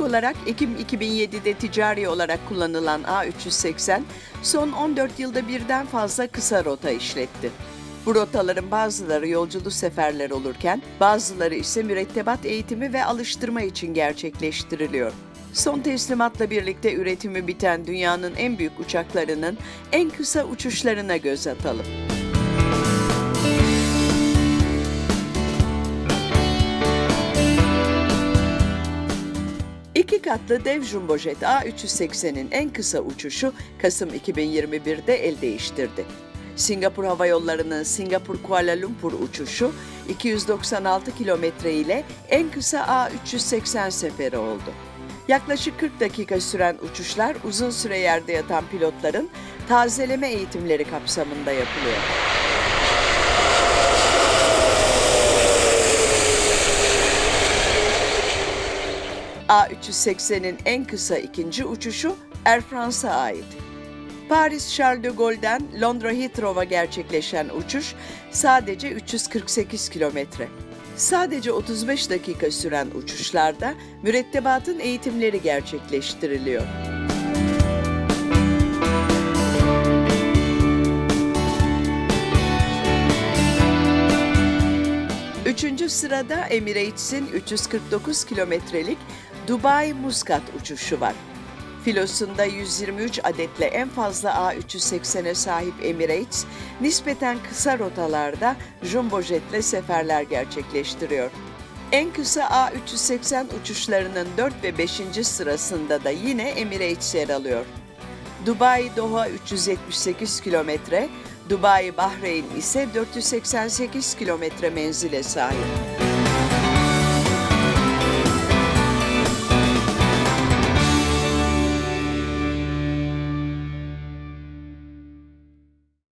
olarak Ekim 2007'de ticari olarak kullanılan A380 son 14 yılda birden fazla kısa rota işletti. Bu rotaların bazıları yolculuk seferler olurken bazıları ise mürettebat eğitimi ve alıştırma için gerçekleştiriliyor. Son teslimatla birlikte üretimi biten dünyanın en büyük uçaklarının en kısa uçuşlarına göz atalım. İki katlı dev jumbojet A380'in en kısa uçuşu Kasım 2021'de el değiştirdi. Singapur Hava Yolları'nın Singapur Kuala Lumpur uçuşu 296 kilometre ile en kısa A380 seferi oldu. Yaklaşık 40 dakika süren uçuşlar uzun süre yerde yatan pilotların tazeleme eğitimleri kapsamında yapılıyor. A380'in en kısa ikinci uçuşu Air France'a ait. Paris Charles de Gaulle'den Londra Heathrow'a gerçekleşen uçuş sadece 348 kilometre. Sadece 35 dakika süren uçuşlarda mürettebatın eğitimleri gerçekleştiriliyor. Üçüncü sırada Emirates'in 349 kilometrelik Dubai Muscat uçuşu var. Filosunda 123 adetle en fazla A380'e sahip Emirates, nispeten kısa rotalarda jumbo jetle seferler gerçekleştiriyor. En kısa A380 uçuşlarının 4 ve 5. sırasında da yine Emirates yer alıyor. Dubai Doha 378 kilometre, Dubai Bahreyn ise 488 kilometre menzile sahip.